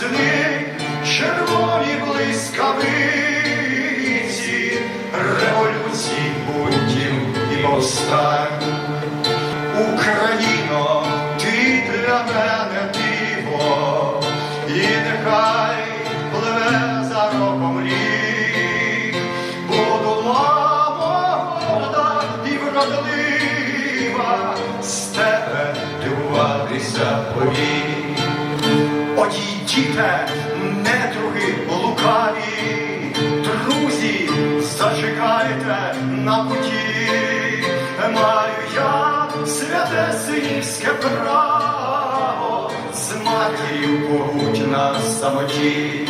дни червоні блискавиці, революції бунтів і повстань. Україно, ти для мене диво, і нехай пливе за роком рік, буду молода і вродлива, з тебе дивуватися повік. Одійдіте, недруги лукаві, друзі, зачекайте на путі, маю я святе синівське право, з матір'ю погуть на самоті.